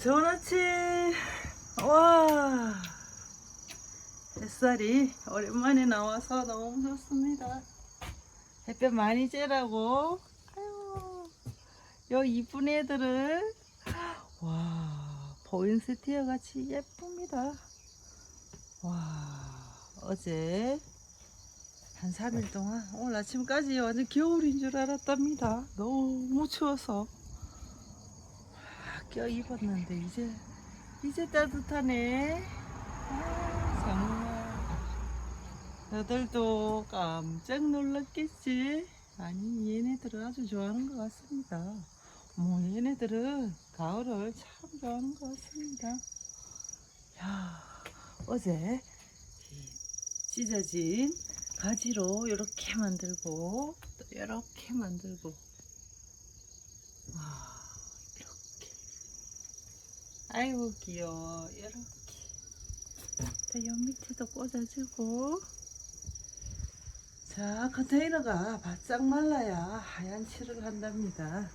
좋은 아침. 와. 햇살이 오랜만에 나와서 너무 좋습니다. 햇볕 많이 쬐라고. 아유. 요 이쁜 애들은 와, 포인세티아 같이 예쁩니다. 와, 어제 한 3일 동안 오늘 아침까지 완전 겨울인 줄 알았답니다. 너무 추워서. 껴 입었는데 이제 이제 따뜻하네. 아, 정말 너들도 깜짝 놀랐겠지. 아니 얘네들은 아주 좋아하는 것 같습니다. 뭐 얘네들은 가을을 참 좋아하는 것 같습니다. 야 어제 이 찢어진 가지로 이렇게 만들고 또 이렇게 만들고 와 아이고 귀여워. 이렇게. 또요 밑에도 꽂아주고. 자 컨테이너가 바짝 말라야 하얀 칠을 한답니다.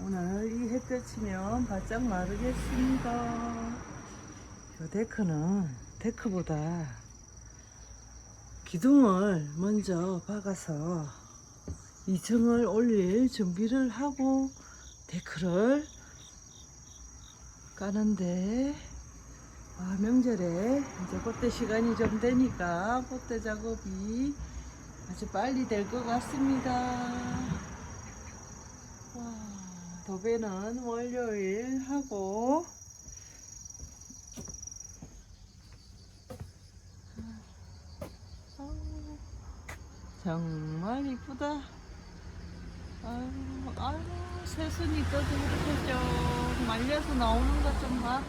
오늘 이 햇볕이면 바짝 마르겠습니다. 요 데크는 데크보다 기둥을 먼저 박아서 2층을 올릴 준비를 하고 데크를 까는데 아, 명절에 이제 그때 시간이 좀 되니까 그때 작업이 아주 빨리 될 것 같습니다. 와, 도배는 월요일 하고 아우, 정말 이쁘다. 아유, 아유, 새순이 떠도 이렇게 좀 말려서 나오는 것 좀 봐.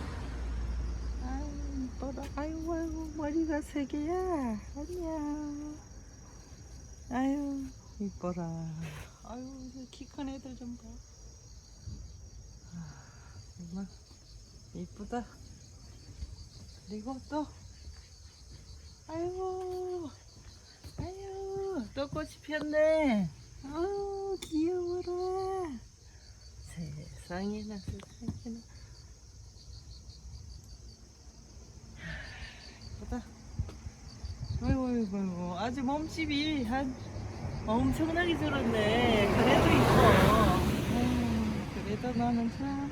아유, 이뻐라. 아이고, 아이고, 머리가 세 개야. 아니야. 아유, 이뻐라. 아유, 키 큰 애들 좀 봐. 아, 정말 이쁘다. 그리고 또, 아이고, 아유, 또 꽃이 폈네. 아우, 귀여워라. 세상에나, 세상에나. 보다. 아이고, 아이고, 아이고. 아주 몸집이 한 엄청나게 줄었네. 그래도 이뻐. 아유, 그래도 나는 참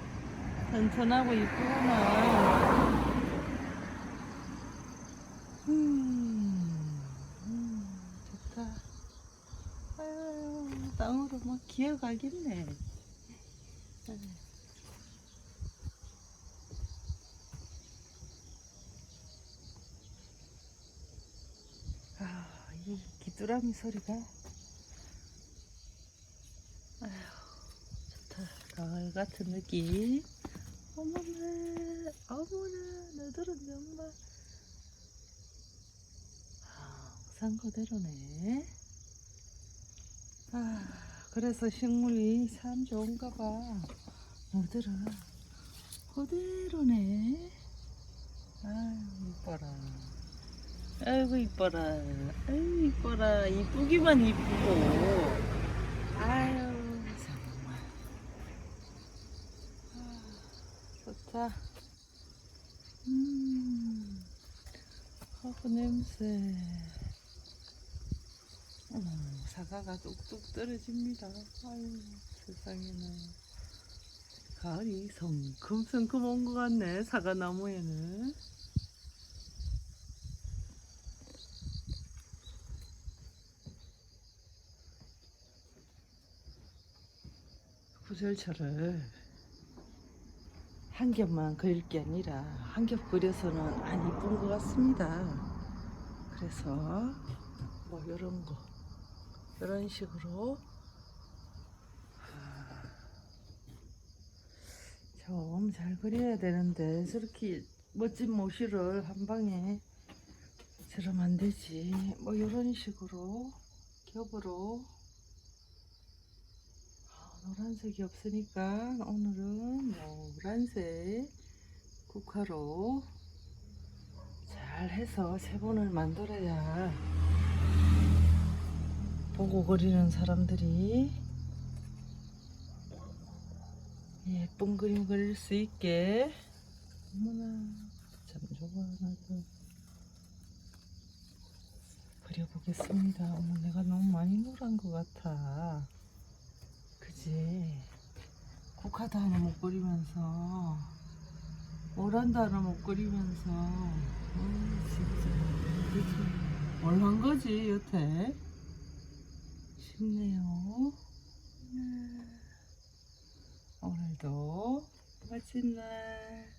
튼튼하고 이쁘구나. 음, 음, 좋다. 아유, 땅으로 막 기어가겠네. 아, 이 귀뚜라미 소리가. 가을 같은 느낌. 어머나, 어머나, 너들은 정말. 항상 그대로네. 아, 그래서 식물이 참 좋은가 봐. 너들은 그대로네. 아유, 이뻐라. 아이고, 이뻐라. 아이고, 이뻐라. 이쁘기만 이쁘고. 아유, 정말. 아, 좋다. 음, 허브 냄새. 음, 사과가 뚝뚝 떨어집니다. 아유, 세상에는. 가을이 성큼성큼 온 것 같네, 사과나무에는. 구절철을 한 겹만 그릴 게 아니라 한 겹 그려서는 안 이쁜 것 같습니다. 그래서 뭐 이런 거 이런 식으로. 좀 잘 그려야 되는데 저렇게 멋진 모시를 한 방에 저러면 안 되지. 뭐 이런 식으로 겹으로. 아, 노란색이 없으니까 오늘은 노란색 국화로 잘 해서 세 번을 만들어야 보고 그리는 사람들이 예쁜 그림 그릴 수 있게. 어머나. 참 좋아 나도. 그려보겠습니다. 어머 내가 너무 많이 노란 것 같아. 그지? 국화도 하나 못 그리면서 오란도 하나 못 그리면서. 어, 진짜. 그지 뭘한 거지 여태 쉽네요 네. 오늘도 멋진 날